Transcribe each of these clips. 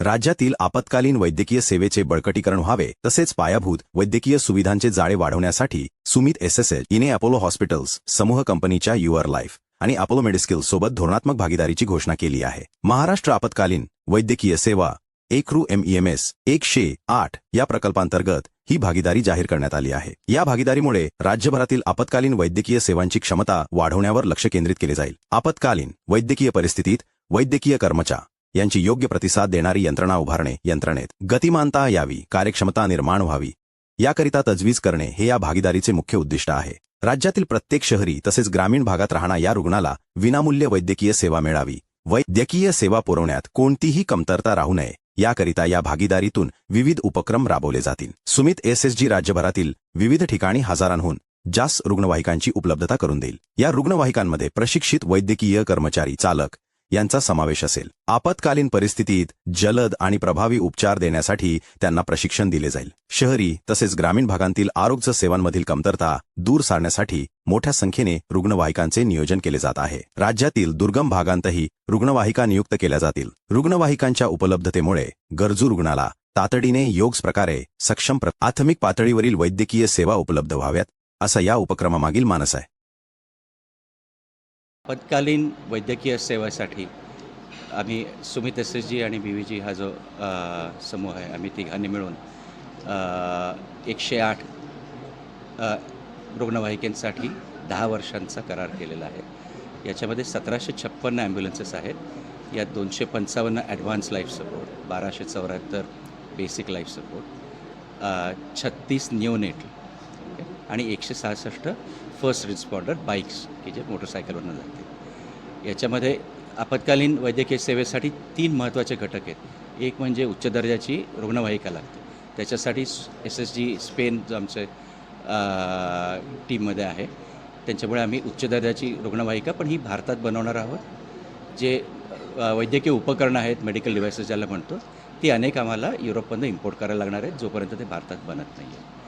राज्यातील आपत्कालीन वैद्यकीय सेवेचे बळकटीकरण व्हावे तसेच पायाभूत वैद्यकीय सुविधांचे जाळे वाढवण्यासाठी सुमित एसएसएल इने अपोलो हॉस्पिटल्स समूह कंपनीच्या युअर लाईफ आणि अपोलो मेडिस्किल सोबत धोरणात्मक भागीदारीची घोषणा केली आहे. महाराष्ट्र आपत्कालीन वैद्यकीय सेवा एकरू एमईएमएस एकशे आठ या प्रकल्पांतर्गत ही भागीदारी जाहीर करण्यात आली आहे. या भागीदारीमुळे राज्यभरातील आपत्कालीन वैद्यकीय सेवांची क्षमता वाढवण्यावर लक्ष केंद्रित केले जाईल. आपत्कालीन वैद्यकीय परिस्थितीत वैद्यकीय कर्मचार यांची योग्य प्रतिसाद देणारी यंत्रणा उभारणे यंत्रणेत गतिमानता यावी कार्यक्षमता निर्माण व्हावी. याकरिता तजवीज करणे हे या भागीदारीचे मुख्य उद्दिष्ट आहे. राज्यातील प्रत्येक शहरी तसेच ग्रामीण भागात राहणा या रुग्णाला विनामूल्य वैद्यकीय सेवा मिळावी. वैद्यकीय सेवा पुरवण्यात कोणतीही कमतरता राहू नये. याकरिता या भागीदारीतून विविध उपक्रम राबवले जातील. सुमित एसएसजी राज्यभरातील विविध ठिकाणी हजारांहून जास्त रुग्णवाहिकांची उपलब्धता करून देईल. या रुग्णवाहिकांमध्ये प्रशिक्षित वैद्यकीय कर्मचारी चालक यांचा समावेश असेल. आपत्कालीन परिस्थितीत जलद आणि प्रभावी उपचार देण्यासाठी त्यांना प्रशिक्षण दिले जाईल. शहरी तसेच ग्रामीण भागांतील आरोग्य सेवांमधील कमतरता दूर सारण्यासाठी मोठ्या संख्येने रुग्णवाहिकांचे नियोजन केले जात आहे. राज्यातील दुर्गम भागांतही रुग्णवाहिका नियुक्त केल्या जातील. रुग्णवाहिकांच्या उपलब्धतेमुळे गरजू रुग्णाला तातडीने योग्य प्रकारे सक्षम प्र- प्राथमिक पातळीवरील वैद्यकीय सेवा उपलब्ध व्हाव्यात असा या उपक्रमामागील मानस आहे. आपत्कालीन वैद्यकीय सेवेसाठी आम्ही सुमित एस एस जी आणि बी जी हा जो समूह आहे आम्ही तिघांनी मिळून एकशे आठ रुग्णवाहिकेंसाठी दहा वर्षांचा करार केलेला आहे. याच्यामध्ये सतराशे छप्पन्न ॲम्ब्युलन्सेस आहेत. यात दोनशे पंचावन्न ॲडव्हान्स लाईफ सपोर्ट बाराशे चौऱ्याहत्तर बेसिक लाईफ सपोर्ट छत्तीस न्यूनेट आणि एकशे सहासष्ट फर्स्ट रिस्पॉन्डर बाईक्स की जे मोटरसायकलवरनं जाते. याच्यामध्ये आपत्कालीन वैद्यकीय सेवेसाठी तीन महत्त्वाचे घटक आहेत. एक म्हणजे उच्च दर्जाची रुग्णवाहिका लागते. त्याच्यासाठी एस एस जी स्पेन जो आमचे टीममध्ये आहे त्यांच्यामुळे आम्ही उच्च दर्जाची रुग्णवाहिका पण ही भारतात बनवणार आहोत. जे वैद्यकीय उपकरणं आहेत मेडिकल डिव्हायसेस ज्याला म्हणतो ती अनेक आम्हाला युरोपमधून इम्पोर्ट करायला लागणार आहेत जोपर्यंत ते भारतात बनत नाही आहे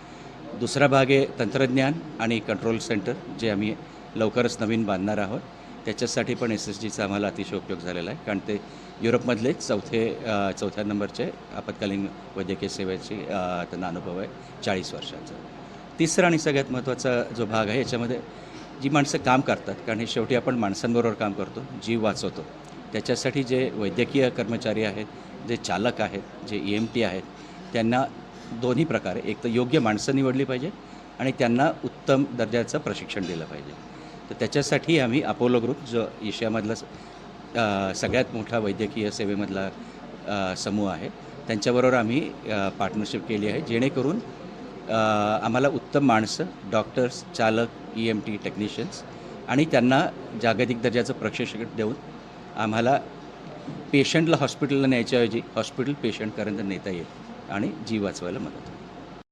दुसरा भाग आहे तंत्रज्ञान आणि कंट्रोल सेंटर जे आम्ही लवकरच नवीन बांधणार आहोत. त्याच्यासाठी पण एस एस जीचा आम्हाला अतिशय उपयोग झालेला आहे कारण ते युरोपमधले चौथे चौथ्या नंबरचे आपत्कालीन वैद्यकीय सेवेची त्यांना अनुभव आहे चाळीस वर्षाचा. तिसरा आणि सगळ्यात महत्त्वाचा जो भाग आहे याच्यामध्ये जी माणसं काम करतात कारण हे शेवटी आपण माणसांबरोबर काम करतो जीव वाचवतो. त्याच्यासाठी जे वैद्यकीय कर्मचारी आहेत जे चालक आहेत जे ई एम टी आहेत त्यांना दोन्ही प्रकारे. एक तर योग्य माणसं निवडली पाहिजे आणि त्यांना उत्तम दर्जाचं प्रशिक्षण दिलं पाहिजे. तर त्याच्यासाठी आम्ही अपोलो ग्रुप जो एशियामधला सगळ्यात मोठा वैद्यकीय सेवेमधला समूह आहे त्यांच्याबरोबर आम्ही पार्टनरशिप केली आहे जेणेकरून आम्हाला उत्तम माणसं डॉक्टर्स चालक ई एम टी टेक्निशियन्स आणि त्यांना जागतिक दर्जाचं प्रशिक्षण देऊन आम्हाला पेशंटला हॉस्पिटलला न्यायच्याऐवजी हॉस्पिटल पेशंटपर्यंत नेता येईल. आणि जीव वाचवायला मदत होते.